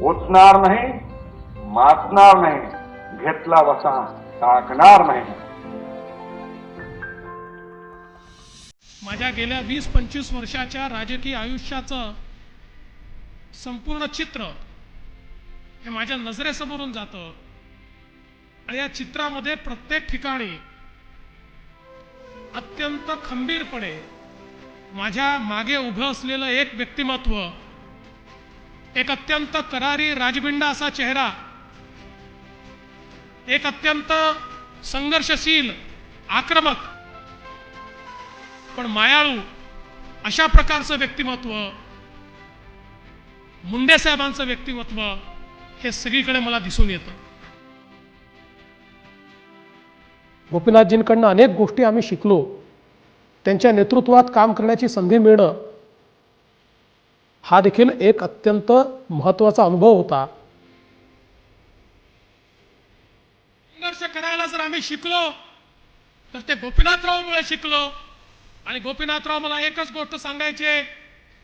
ओचणार नाही माचणार नाही घेतला वसा टाकणार नाही. माझ्या गेल्या वीस पंचवीस वर्षाच्या राजकीय आयुष्याचं संपूर्ण चित्र हे माझ्या नजरेसमोरून जातं. आणि या चित्रामध्ये प्रत्येक ठिकाणी अत्यंत खंबीरपणे माझ्या मागे उभं असलेलं एक व्यक्तिमत्व एक अत्यंत करारी राजबिंडा असा चेहरा एक अत्यंत संघर्षशील आक्रमक पण मायाळू अशा प्रकारचं व्यक्तिमत्व मुंडे साहेबांचं व्यक्तिमत्व हे सगळीकडे मला दिसून येतं. गोपीनाथजींकडनं अनेक गोष्टी आम्ही शिकलो. त्यांच्या नेतृत्वात काम करण्याची संधी मिळणं हा देखील एक अत्यंत महत्त्वाचा अनुभव होता. संघर्ष करायला जर आम्ही शिकलो तर ते गोपीनाथरावमुळे शिकलो. आणि गोपीनाथराव मला एकच गोष्ट सांगायचे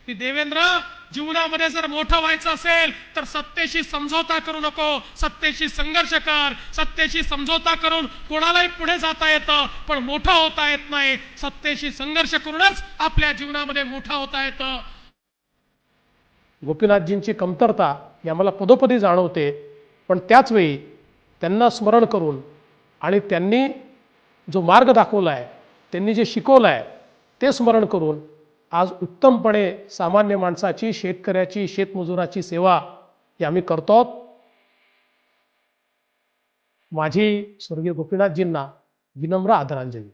की देवेंद्र जीवनामध्ये जर मोठं व्हायचं असेल तर सत्तेशी समझोता करू नको. सत्तेशी संघर्ष कर. सत्तेशी समझोता करून कोणालाही पुढे जाता येतं पण मोठं होता येत नाही. सत्तेशी संघर्ष करूनच आपल्या जीवनामध्ये मोठं होता येतं. गोपीनाथजींची कमतरता ही आम्हाला पदोपदी जाणवते पण त्याचवेळी त्यांना स्मरण करून आणि त्यांनी जो मार्ग दाखवला आहे त्यांनी जे शिकवलं आहे ते स्मरण करून आज उत्तमपणे सामान्य माणसाची शेतकऱ्याची शेतमजुराची सेवा ही आम्ही करतो आहोत. माझी स्वर्गीय गोपीनाथजींना विनम्र आदरांजली